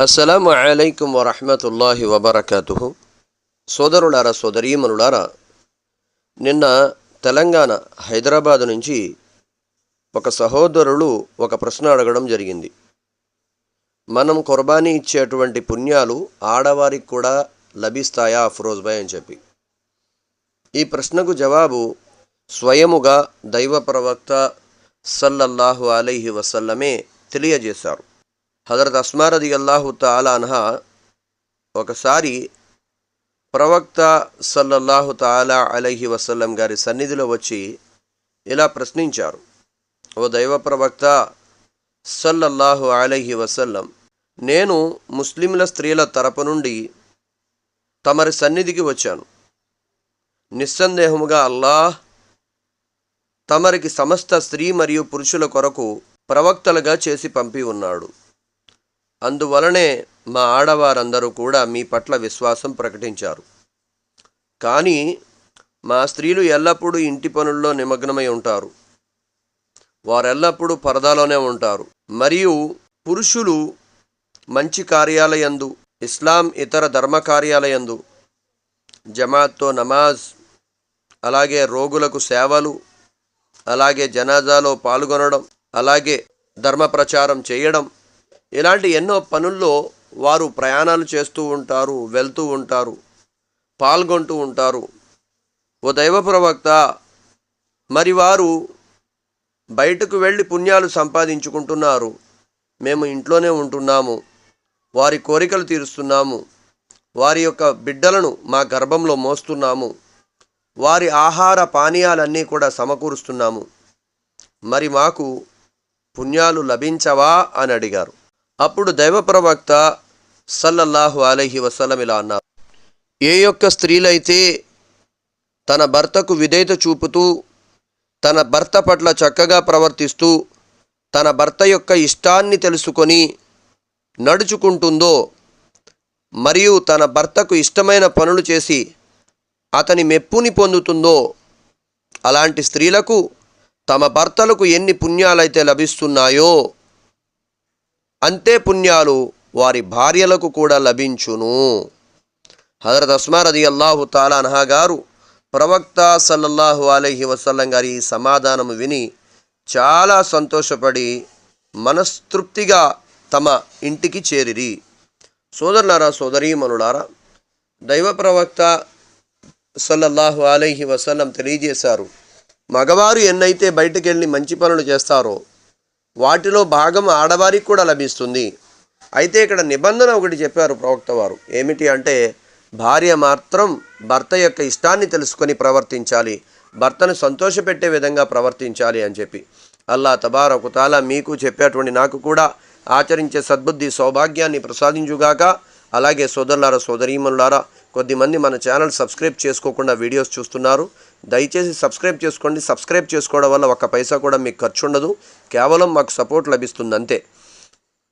అస్సలం అలైకుం వరహమతుల్లాహి వబర్కతు సోదరులారా సోదరీమనులారా నిన్న తెలంగాణ హైదరాబాద్ నుంచి ఒక సహోదరులు ఒక ప్రశ్న అడగడం జరిగింది. మనం కుర్బానీ ఇచ్చేటువంటి పుణ్యాలు ఆడవారికి కూడా లభిస్తాయా అఫ్రోజ్ భాయ్ అని చెప్పి. ఈ ప్రశ్నకు జవాబు స్వయముగా దైవ ప్రవక్త సల్లల్లాహు అలైహి వసల్లమే తెలియజేశారు. హజరత్ అస్మారది అల్లాహు తాలా అన్హా ఒకసారి ప్రవక్త సల్లల్లాహు తాలా అలహి వసల్లం గారి సన్నిధిలో వచ్చి ఇలా ప్రశ్నించారు. ఓ దైవ ప్రవక్త సల్లల్లాహు అలహి వసల్లం నేను ముస్లింల స్త్రీల తరపు నుండి తమరి సన్నిధికి వచ్చాను. నిస్సందేహముగా అల్లాహ్ తమరికి సమస్త స్త్రీ మరియు పురుషుల కొరకు ప్రవక్తలుగా చేసి పంపి ఉన్నాడు. అందువలనే మా ఆడవారందరూ కూడా మీ పట్ల విశ్వాసం ప్రకటించారు. కానీ మా స్త్రీలు ఎల్లప్పుడూ ఇంటి పనుల్లో నిమగ్నమై ఉంటారు. వారెల్లప్పుడూ పరదాలోనే ఉంటారు. మరియు పురుషులు మంచి కార్యాలయందు ఇస్లాం ఇతర ధర్మ కార్యాలయందు జమాత్తో నమాజ్ అలాగే రోగులకు సేవలు అలాగే జనాజాలో పాల్గొనడం అలాగే ధర్మ ప్రచారం చేయడం ఇలాంటి ఎన్నో పనుల్లో వారు ప్రయాణాలు చేస్తూ ఉంటారు వెళ్తూ ఉంటారు పాల్గొంటూ ఉంటారు. ఓ దైవ ప్రవక్త మరి వారు బయటకు వెళ్ళి పుణ్యాలు సంపాదించుకుంటున్నారు. మేము ఇంట్లోనే ఉంటున్నాము. వారి కోరికలు తీరుస్తున్నాము. వారి యొక్క బిడ్డలను మా గర్భంలో మోస్తున్నాము. వారి ఆహార పానీయాలన్నీ కూడా సమకూరుస్తున్నాము. మరి మాకు పుణ్యాలు లభించవా అని అడిగారు. అప్పుడు దైవ ప్రవక్త సల్లల్లాహు అలహి వసలం ఇలా అన్నారు. ఏ యొక్క స్త్రీలైతే తన భర్తకు విధేయత చూపుతూ తన భర్త పట్ల చక్కగా ప్రవర్తిస్తూ తన భర్త యొక్క ఇష్టాన్ని తెలుసుకొని నడుచుకుంటుందో మరియు తన భర్తకు ఇష్టమైన పనులు చేసి అతని మెప్పుని పొందుతుందో అలాంటి స్త్రీలకు తమ భర్తలకు ఎన్ని పుణ్యాలైతే లభిస్తున్నాయో అంతే పుణ్యాలు వారి భార్యలకు కూడా లభించును. హజరత్ అస్మా రది అల్లాహు తాలాన్హా గారు ప్రవక్త సల్లల్లాహు అలహి వసల్లం గారి ఈ సమాధానం విని చాలా సంతోషపడి మనస్తృప్తిగా తమ ఇంటికి చేరిరి. సోదరులారా సోదరీమనులారా దైవ ప్రవక్త సల్లల్లాహు అలహి వసల్లం తెలియజేశారు మగవారు ఎన్నైతే బయటకెళ్ళి మంచి పనులు చేస్తారో వాటిలో భాగం ఆడవారికి కూడా లభిస్తుంది. అయితే ఇక్కడ నిబంధన ఒకటి చెప్పారు ప్రవక్త వారు. ఏమిటి అంటే భార్య మాత్రం భర్త యొక్క ఇష్టాన్ని తెలుసుకొని ప్రవర్తించాలి. భర్తను సంతోషపెట్టే విధంగా ప్రవర్తించాలి అని చెప్పి. అల్లా తబారకు తాలా మీకు చెప్పేటువంటి నాకు కూడా ఆచరించే సద్బుద్ధి సౌభాగ్యాన్ని ప్రసాదించుగాక అలాగే సోదరులారా సోదరీమనులారా కొద్దిమంది మన ఛానల్ సబ్స్క్రైబ్ చేసుకోకుండా వీడియోస్ చూస్తున్నారు. దయచేసి సబ్స్క్రైబ్ చేసుకోండి. సబ్స్క్రైబ్ చేసుకోవడం వల్ల ఒక్క పైసా కూడా మీకు ఖర్చు ఉండదు. కేవలం మాకు సపోర్ట్ లభిస్తుంది అంతే.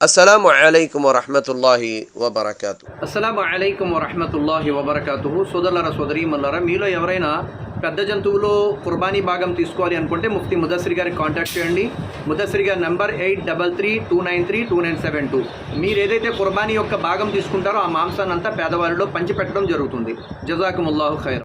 అస్సలం అయికం వరహమతుల్లాహి వబర్కాతు. అస్సలం అయికం వరహమతుల్లాహి వబర్కాతుహు. సోదరులారా సోదరీమల్లారా మీలో ఎవరైనా పెద్ద జంతువులో కుర్బానీ భాగం తీసుకోవాలి అనుకుంటే ముఫ్తి ముదస్సిరి గారికి కాంటాక్ట్ చేయండి. ముదస్సిరి గారి number eight double three two nine three two nine seven two. మీరు ఏదైతే కుర్బానీ యొక్క భాగం తీసుకుంటారో ఆ మాంసాన్ని అంతా పేదవారిలో పంచిపెట్టడం జరుగుతుంది. జజాకుముల్లాహు ఖైర్.